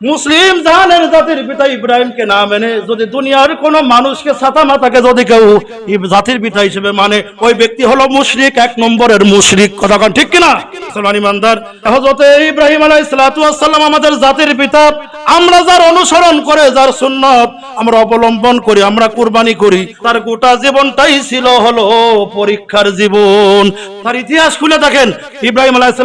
মুসলিম জাহানের জাতির পিতা ইব্রাহিমকে না মেনে যদি দুনিয়ার কোন মানুষকে ছাতা মাতাকে যদি কেউ জাতির পিতা হিসেবে মানে ওই ব্যক্তি হলো মুশরিক, এক নম্বরের মুশরিক। কথা কন ঠিক কিনা? ইব্রাহিম ওয়াস আমাদের জাতির পিতা, আমরা যার অনুসরণ করে, যার সুন্নত আমরা অবলম্বন করি, আমরা কুরবানি করি, তার গোটা জীবনটাই ছিল হলো পরীক্ষার জীবন। তার ইতিহাস খুলে দেখেন, ইব্রাহিম ওয়াস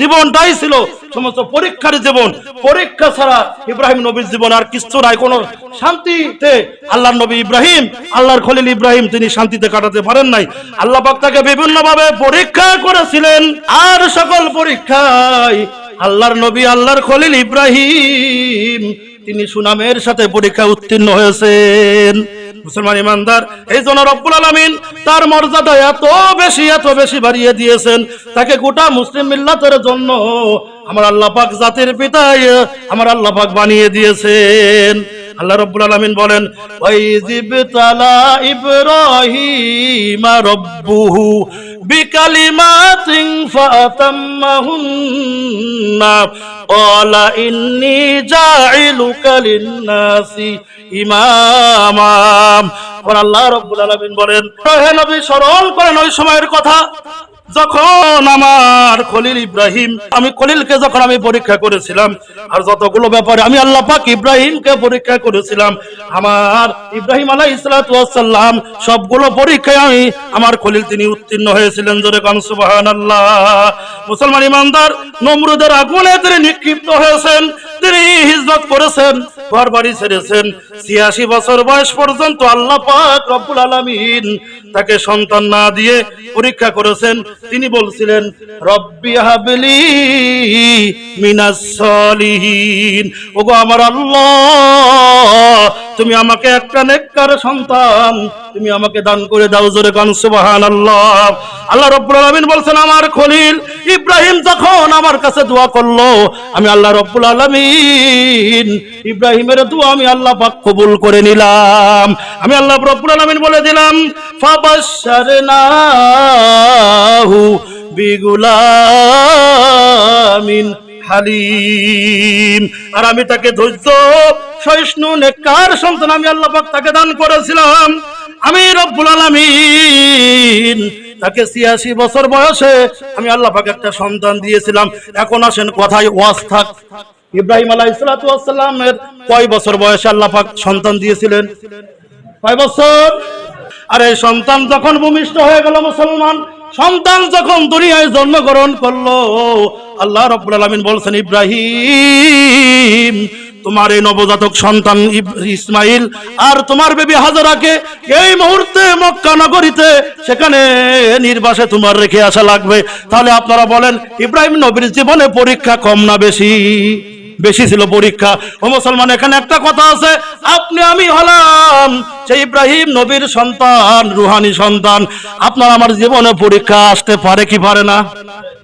জীবনটাই ছিল সমস্ত পরীক্ষার জীবন। পরীক্ষা ছাড়া ইব্রাহিম নবীর জীবন আর কিছু নাই। কোন শান্তিতে আল্লাহর নবী ইব্রাহিম, আল্লাহর খলিল ইব্রাহিম তিনি শান্তিতে কাটাতে পারেন নাই। আল্লাহ পাক তাকে বিভিন্ন ভাবে পরীক্ষা করেছিলেন, আর সকল পরীক্ষায় আল্লাহর নবী, আল্লাহর খলিল ইব্রাহিম, তিনি সুনামের সাথে পরীক্ষা উত্তীর্ণ হয়েছেন। মুসলমান ইমানদার, এই জন্য রব্বুল আলমিন তার মর্যাদা এত বেশি এত বেশি বাড়িয়ে দিয়েছেন। তাকে গোটা মুসলিম মিল্লাতের জন্য আমার আল্লাহ পাক জাতির পিতাই আমার আল্লাহ পাক বানিয়ে দিয়েছেন। আল্লাহ রব্বুল আলমিন বলেন ইব্রাহিম রব্বুহু বিকালিমাতিন ফাতাম্মাহুন্না ক্বালা ইন্নী জাইলুকা লিন-নাসি ইমামা আল্লাহ রব্বুল আলমিন বলেন স্মরণ করেন ওই সময়ের কথা। যখন আমার খলিল ইব্রাহিম, আমি খলিলকে যখন আমি পরীক্ষা করেছিলাম, আর যতগুলো ব্যাপারে আমি আল্লাহ পাক ইব্রাহিমকে পরীক্ষা করেছিলাম, আমার ইব্রাহিম আলাই ইসলাতাম সবগুলো পরীক্ষায় আমি আমার খলিল তিনি উত্তীর্ণ হয়েছিলেন। জোরে কান সুবাহান আল্লাহ মুসলমান ইমানদার, নমরুদের আগুনে তিনি নিক্ষিপ্ত হয়েছেন। তিনি হিজরত করেছেন ঘর বাড়ি ছেড়েছেন। ছিয়াশি বছর বয়স পর্যন্ত আল্লাহ রব্বুল আলামিন তাকে সন্তান না দিয়ে পরীক্ষা করেছেন। তিনি বলছিলেন, রব্বি হাবলি মিনাস ওগো আমার আল্লাহ, তুমি আমাকে একটা নেককার সন্তান, তুমি আমাকে দান করে দাও জোরে কান, সুবহানাল্লাহ। আল্লাহ রব্বুল আলামিন বলছেন, আমার খলিল ইব্রাহিম যখন আমার কাছে দোয়া করল, আমি আল্লাহ রব্বুল আলামিন ইব্রাহিমের দোয়া আমি আল্লাহ পাক কবুল করে নিলাম। আমি আল্লাহ রব্বুল আলামিন বলে দিলাম, ফাবাশশারনাহু বিগুলামিন হালিম। আর আমি তাকে ধৈর্য, সহিষ্ণু, নেককার সন্তান আমি আল্লাহ পাক তাকে দান করেছিলাম। আমি রব্বুল আলামিন তাকে ছিয়াশি বছর বয়সে আমি আল্লাহ পাক একটা সন্তান দিয়েছিলাম। এখন আসেন, কথায় ওয়াজ থাক। ইব্রাহিম আলাহ ইসলাতামের কয় বছর বয়সে আল্লাহ পাক সন্তান দিয়েছিলেন? কয় বছর? আর এই সন্তান যখন ভূমিষ্ঠ হয়ে গেল মুসলমান, সন্তান যখন দুনিয়ায় জন্মগ্রহণ করল, আল্লাহ রব্বুল আলামিন বলছেন, ইব্রাহিম, তোমার এই নবজাতক সন্তান ইসমাইল আর তোমার বেবি হাজারাকে এই মুহূর্তে মক্কা নগরীতে সেখানে নির্বাসে তোমার রেখে আসা লাগবে। তাহলে আপনারা বলেন, ইব্রাহিম নবীর জীবনে পরীক্ষা কম না বেশি? বেশি ছিল পরীক্ষা। ও মুসলমান, এখানে একটা কথা আছে। আপনি আমি হলাম সেই ইব্রাহিম নবীর সন্তান, রুহানি সন্তান। আপনার আমার জীবনে পরীক্ষা আসতে পারে কি পারে না?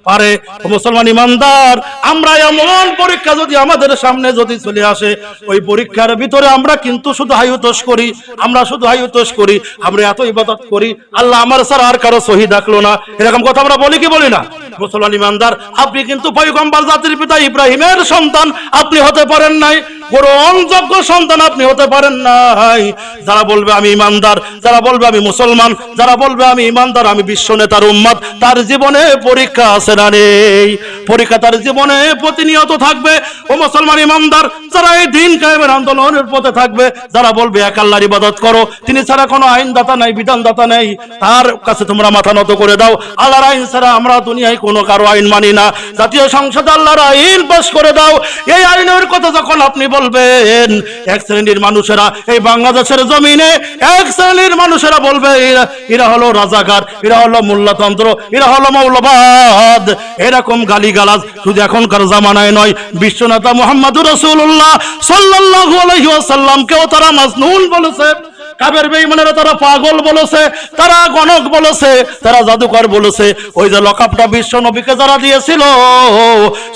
পারে। মুসলমান ইমানদার, আমরা এমন পরীক্ষা যদি আমাদের সামনে যদি চলে আসে, ওই পরীক্ষার ভিতরে আমরা কিন্তু শুধু হাইউতোষ করি, আমরা শুধু হাইউতোষ করি, আমরা এত ইবাদত করি, আল্লাহ আমার স্যার আর কারও সহি ডাকলো না। এরকম কথা আমরা বলি কি বলি না? মুসলমান ইমানদার, আপনি কিন্তু পয়গম্বর জাতির পিতা ইব্রাহিমের সন্তান, আপনি হতে পারেন নাই। গ্রহণযোগ্য সন্তান আপনি হতে পারেন নাই। যারা বলবে আমি ইমানদার, যারা বলবে আমি মুসলমান, যারা বলবে আমি ইমানদার, আমি বিশ্ব নেতার উম্মাদ, তার জীবনে পরীক্ষা আছে না নেই। পরীক্ষা তার জীবনে প্রতিনিয়ত থাকবে। ও মুসলমান ইমানদার, যারা এই দিন কায়েমের আন্দোলনের পথে থাকবে, যারা বলবে এক আল্লাহর ইবাদত করো, তিনি ছাড়া কোনো আইনদাতা নাই, বিধানদাতা নেই। তার কাছে তোমরা মাথা নত করে দাও। আল্লাহর আইন ছাড়া আমরা দুনিয়ায় কোনো কারও আইন মানি না। জাতীয় সংসদে আল্লাহর আইন পাস করে দাও। এই আইনের কথা যখন আপনি বলবেন, এক শ্রেণির মানুষেরা এই বাংলাদেশের জমিনে, এক শ্রেণির মানুষেরা বলবে, এরা- হলো রাজাকার, এরা হলো মোল্লাতন্ত্র, এরা হলো মৌলবাদ। এরকম গালিগালাজ শুধু এখনকার জামানায় নয়, বিশ্বনেতা মোহাম্মদুর রসুল্লাহ সাল্লাহ আলহিউসাল্লামকেও তারা মাজনুন বলেছে। কাবের বেইমানেরা তারা পাগল বলেছে, তারা গণক বলেছে, তারা জাদুকর বলেছে। ওই যে লকাপটা বিশ্ব নবীকে যারা দিয়েছিল,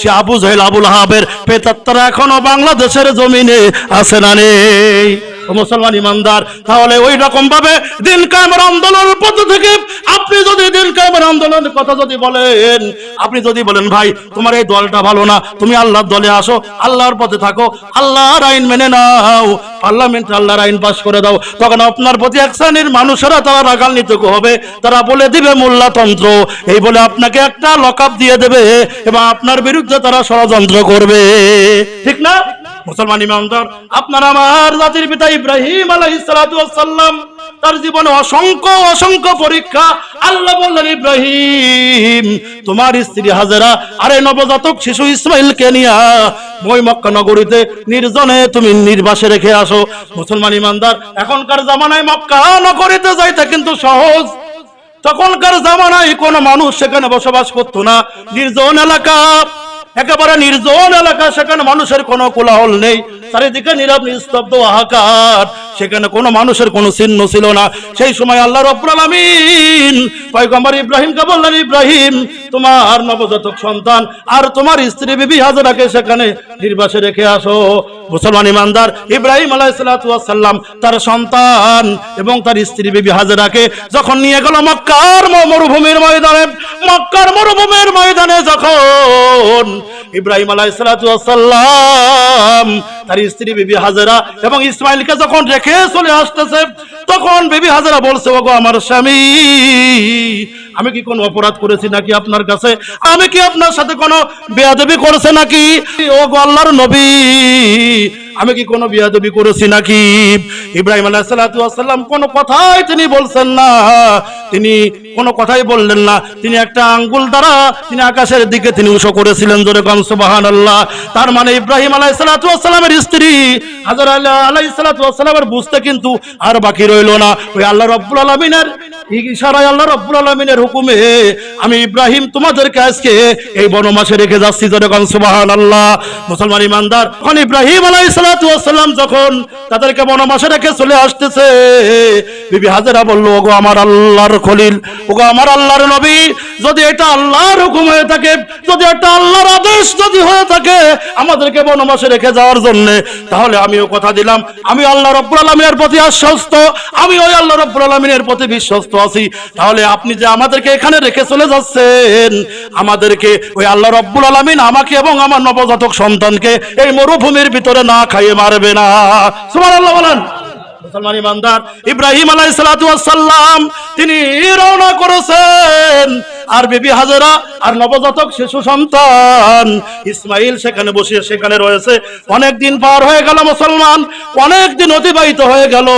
সে আবু জাহেল আবুল হাবের পেতাত্তারা এখনও বাংলাদেশের জমিনে আছে না নেই। ও মুসলমান ইমানদার, তাহলে ওই রকম ভাবে দিন কায়েমের আন্দোলনের পথ থেকে আপনি যদি দিন কায়েমের আন্দোলনের কথা যদি বলেন, আপনি যদি বলেন, ভাই, তোমার এই দলটা ভালো না, তুমি আল্লাহর দলে আসো, আল্লাহর পথে থাকো, আল্লাহর আইন মেনে নাও, পার্লামেন্টে আল্লাহর আইন পাশ করে দাও। তখন আপনার প্রতি এক শ্রেণির মানুষেরা তারা রাগান্বিত হবে, তারা বলে দিবে মোল্লাতন্ত্র এই বলে আপনাকে একটা লকআপ দিয়ে দেবে, এবং আপনার বিরুদ্ধে তারা ষড়যন্ত্র করবে। ঠিক না? মুসলমান ইমামদার, আপনার আমার জাতির পিতা ইব্রাহিম আলাইহিস সালাতু ওয়াস সালাম, তার জীবনে অসংখ্য অসংখ্য পরীক্ষা, আল্লাহ বললেন, ইব্রাহিম, তোমার স্ত্রী হাজেরা, আরে নবজাতক শিশু ইসমাইলকে নিয়া মই মক্কা নগরীতে নির্জনে তুমি নির্বাসে রেখে আসো। মুসলমান ইমানদার এখনকার জামানায় মক্কা নগরীতে যাইতে কিন্তু সহজ। তখনকার জামানায় কোনো মানুষ সেখানে বসবাস করতো না। নির্জন এলাকা। একেবারে নির্জন এলাকা সেখানে মানুষের কোনো কোলাহল নেই। চারিদিকে নীরব, নিস্তব্ধ হাহাকার সেখানে কোনো মানুষের কোনো চিহ্ন ছিল না। সেই সময় আল্লাহ রব্বুল আলামিন পয়গম্বর ইব্রাহিমকে বললেন, ইব্রাহিম, তোমার নবজাতক সন্তান আর তোমার স্ত্রী বিবি হাজরাকে সেখানে নির্বাসে রেখে আসো। মুসলমান ইমানদার, ইব্রাহিম আলাইসাল্লাম তার সন্তান এবং তার স্ত্রী বিবি হাজরাকে যখন নিয়ে গেল মক্কার মরুভূমির ময়দানে, মক্কার মরুভূমির ময়দানে যখন ইব্রাহিম আলাইসাল্লাম তার স্ত্রী বিবি হাজারা এবং ইসমাইলকে যখন রেখে চলে আসতেছে, তখন বিবি হাজারা বলছে, ওগো আমার স্বামী, আমি কি কোনো অপরাধ করেছি নাকি আপনার কাছে? আমি কি আপনার সাথে কোনো বেয়াদবি করেছে নাকি? ও গো আল্লাহর নবী আমি কি কোনো বিয়াদবি করেছি নাকি? ইব্রাহিম আলাহ আলাইসাল্লাম কোনো কথাই তিনি বলছেন না। তিনি কোনো কথাই বললেন না। তিনি একটা আঙ্গুল দ্বারা তিনি আকাশের দিকে তিনি উঁচু করেছিলেন জোরে কম সুবাহান আল্লাহ তার মানে ইব্রাহিম আলাইসালামের স্ত্রী হাজার আলাইসালামের বুঝতে কিন্তু আর বাকি রইল না। ওই আল্লাহ রব্বুল আলমিনের ইশারায় আল্লাহ রব্বুল আলমিনের হুকুমে আমি ইব্রাহিম তোমাদেরকে আজকে এই বনমাসে রেখে যাচ্ছি জোরে কম সুবাহান আল্লাহ মুসলমান ইমানদার তখন ইব্রাহিম আলাইসালাম যখন তাদেরকে বনমাসে রেখে চলে আসতেছে, বিবি হাজেরা বলল, ওগো আমার আল্লাহর খলিল, ওগো আমার আল্লাহর নবী, যদি এটা আল্লাহর হুকুম হয়ে থাকে, যদি এটা আল্লাহর আদেশ যদি হয়ে থাকে আমাদেরকে বনবাসে রেখে যাওয়ার জন্য, তাহলে আমিও কথা দিলাম, আমি আল্লাহ রব্বুল আলমিনের প্রতি আশ্বস্ত, আমি ওই আল্লাহ রব্বুল আলমিনের প্রতি বিশ্বস্ত আছি। তাহলে আপনি যে আমাদেরকে এখানে রেখে চলে যাচ্ছেন, আমাদেরকে ওই আল্লাহ রব্বুল আলমিন আমাকে এবং আমার নবজাতক সন্তানকে এই মরুভূমির ভিতরে না খাইয়ে মারবে না। সুবহানাল্লাহ বলেন। মুসলমান ইমানদার। ইব্রাহিম আলাই সাল্লাম তিনি রওনা করেছেন। আর বিবি হাজরা আর নবজাতক শিশু সন্তান ইসমাইল সেখানে বসে সেখানে রয়েছে। অনেক দিন পার হয়ে গেল মুসলমান, অনেক দিন অতিবাহিত হয়ে গেল।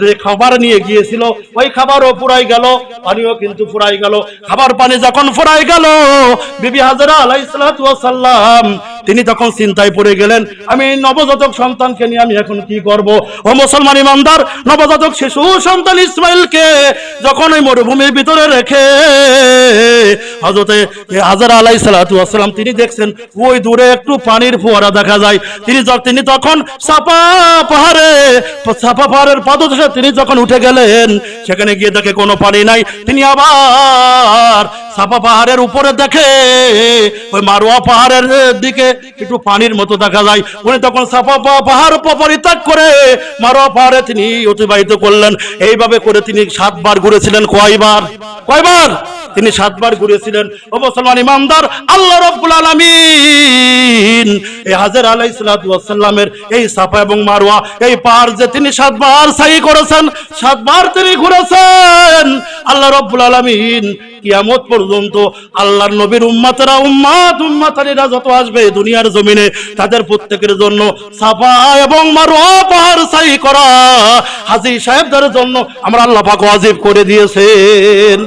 যে খাবার নিয়ে গিয়েছিল, ওই খাবারও ফুরাই গেল, পানিও কিন্তু ফুরাই গেল। খাবার পানি যখন ফুরাই গেল, বিবি হাজারা হাজরা আলাইসালাম তিনি তখন চিন্তায় পড়ে গেলেন, আমি নবজাতক সন্তানকে নিয়ে আমি এখন কি করব? ও মুসলমান ইমানদার, নবজাতক শিশু সন্তান ইসমাইলকে যখন ওই মরুভূমির ভিতরে রেখে হজরতে হাজার আলাই সালাম, তিনি দেখছেন ওই দূরে একটু পানির ফোয়ারা দেখা যায়। তিনি তিনি তখন সাপা পাহাড়ে, সাপা পাহাড়ের পাদদেশে তিনি যখন উঠে গেলেন, সেখানে গিয়ে দেখে কোনো পানি নাই। তিনি আবার সাপা পাহাড়ের উপরে দেখে, ওই মারোয়া পাহাড়ের দিকে একটু পানির মতো দেখা যায়। উনি তখন সাপা পাহাড় পরিত্যাগ করে মারোয়া পাহাড়ে তিনি অতিবাহিত করলেন। এইভাবে করে তিনি সাতবার ঘুরেছিলেন কয়বার? কয়বার? তিনি সাতবার ঘুরেছিলেন। ও মুসলমান ইমামদার আল্লাহ রব্বুল আলামিন এই হাজার আলাই সাল্লামের এই সাফা এবং মারওয়া এই পাহাড় যে তিনি সাতবার সাই করেছেন, সাতবার তিনি ঘুরেছেন। আল্লাহ রব্বুল আলমিন কিয়ামত পর্যন্ত আল্লাহর নবীর উম্মাতেরা, উম্মাত উম্মাতানিরা যত আসবে দুনিয়ার জমিনে, তাদের প্রত্যেকের জন্য সাফা এবং মারওয়া পাহাড় সাই করা। হাজি সাহেবদের জন্য আমরা আল্লাহ পাক ওয়াজিব করে দিয়েছেন।